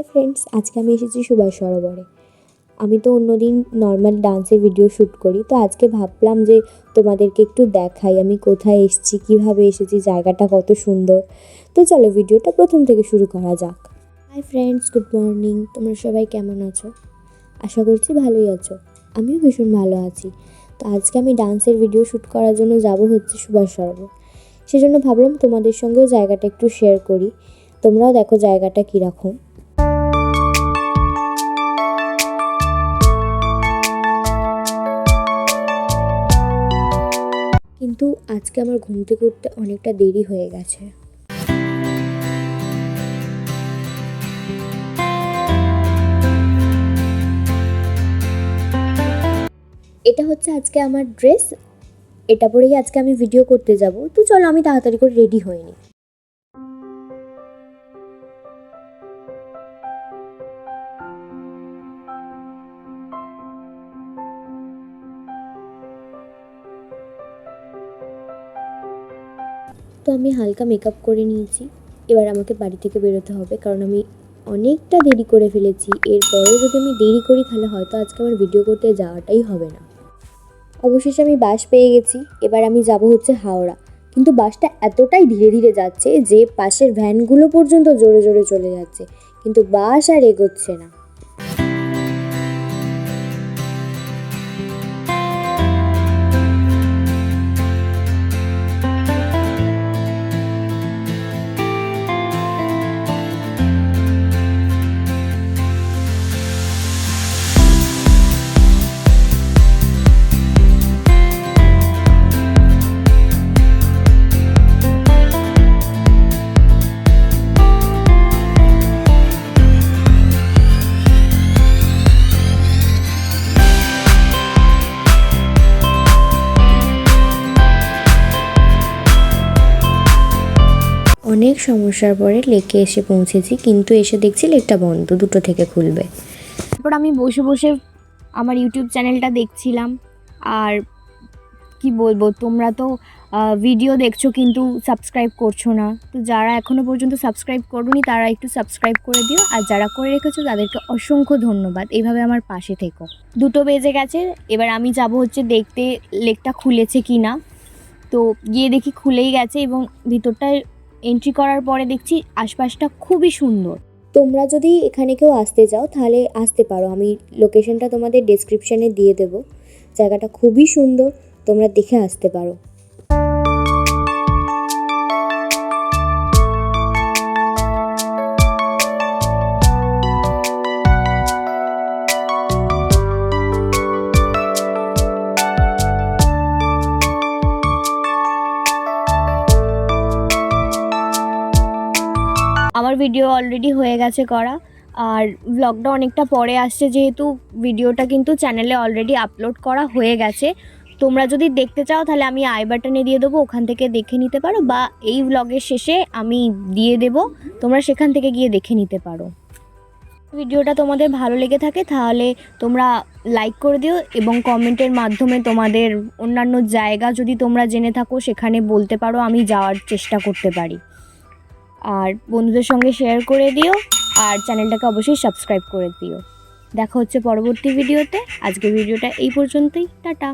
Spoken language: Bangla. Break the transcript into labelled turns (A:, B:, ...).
A: হাই ফ্রেন্ডস আজকে আমি এসেছি সুভাষ সরোবরে। আমি তো অন্যদিন নর্মাল ডান্সের ভিডিও শ্যুট করি, তো আজকে ভাবলাম যে তোমাদেরকে একটু দেখাই আমি কোথায় এসেছি, কীভাবে এসেছি, জায়গাটা কত সুন্দর। তো চলো ভিডিওটা প্রথম থেকে শুরু করা যাক। হাই ফ্রেন্ডস গুড মর্নিং তোমরা সবাই কেমন আছো? আশা করছি ভালোই আছো। আমিও ভীষণ ভালো আছি। তো আজকে আমি ডান্সের ভিডিও শ্যুট করার জন্য যাব হচ্ছে সুভাষ সরোবর। সেজন্য ভাবলাম তোমাদের সঙ্গেও জায়গাটা একটু শেয়ার করি। তোমরাও দেখো জায়গাটা কীরকম। আজকে আমার ঘুম থেকে উঠতে অনেকটা দেরি হয়ে গেছে। এটা হচ্ছে আজকে আমার ড্রেস, এটা পরেই আজকে আমি ভিডিও করতে যাব। তো চলো আমি তাড়াতাড়ি করে রেডি হইনি তো আমি হালকা মেকআপ করে নিয়েছি। এবার আমাকে বাড়ি থেকে বেরোতে হবে, কারণ আমি অনেকটা দেরি করে ফেলেছি। এরপরেও যদি আমি দেরি করি, তাহলে হয়তো আজকে আমার ভিডিও করতে যাওয়াটাই হবে না। অবশেষে আমি বাস পেয়ে গেছি। এবার আমি যাব হচ্ছে হাওড়া। কিন্তু বাসটা এতটাই ধীরে ধীরে যাচ্ছে যে পাশের ভ্যানগুলো পর্যন্ত জোরে জোরে চলে যাচ্ছে। কিন্তু বাস আর এগোচ্ছে না। অনেক সমস্যার পরে লেকে এসে পৌঁছেছি, কিন্তু এসে দেখছি লেকটা বন্ধ, দুটো থেকে খুলবে।
B: তারপর আমি বসে বসে আমার ইউটিউব চ্যানেলটা দেখছিলাম, আর কি বলব, তোমরা তো ভিডিও দেখছ কিন্তু সাবস্ক্রাইব করছ না। তো যারা এখনও পর্যন্ত সাবস্ক্রাইব করোনি, তারা একটু সাবস্ক্রাইব করে দিও, আর যারা করে রেখেছো, তাদেরকে অসংখ্য ধন্যবাদ। এইভাবে আমার পাশে থেকো। দুটো বেজে গেছে, এবার আমি যাব হচ্ছে দেখতে লেকটা খুলেছে কি না তো গিয়ে দেখি খুলেই গেছে এবং ভিতরটায় এন্ট্রি করার পরে দেখছি আশপাশটা খুবই সুন্দর।
A: তোমরা যদি এখানে কেউ আসতে চাও তাহলে আসতে পারো। আমি লোকেশনটা তোমাদের ডেসক্রিপশানে দিয়ে দেবো। জায়গাটা খুবই সুন্দর, তোমরা দেখে আসতে পারো।
B: আমার ভিডিও অলরেডি হয়ে গেছে করা। আর ব্লগটা অনেকটা পরে আসছে যেহেতু ভিডিওটা কিন্তু চ্যানেলে অলরেডি আপলোড করা হয়ে গেছে। তোমরা যদি দেখতে চাও তাহলে আমি আই বাটনে দিয়ে দেবো, ওখান থেকে দেখে নিতে পারো বা এই ব্লগের শেষে আমি দিয়ে দেব, তোমরা সেখান থেকে গিয়ে দেখে নিতে পারো। ভিডিওটা তোমাদের ভালো লেগে থাকে তাহলে তোমরা লাইক করে দিও এবং কমেন্টের মাধ্যমে তোমাদের অন্যান্য জায়গা যদি তোমরা জেনে থাকো সেখানে বলতে পারো, আমি যাওয়ার চেষ্টা করতে পারি। আর বন্ধুদের সঙ্গে শেয়ার করে দিও আর চ্যানেলটাকে অবশ্যই সাবস্ক্রাইব করে দিও। দেখা হচ্ছে পরবর্তী ভিডিওতে আজকের ভিডিওটা এই পর্যন্তই। টাটা।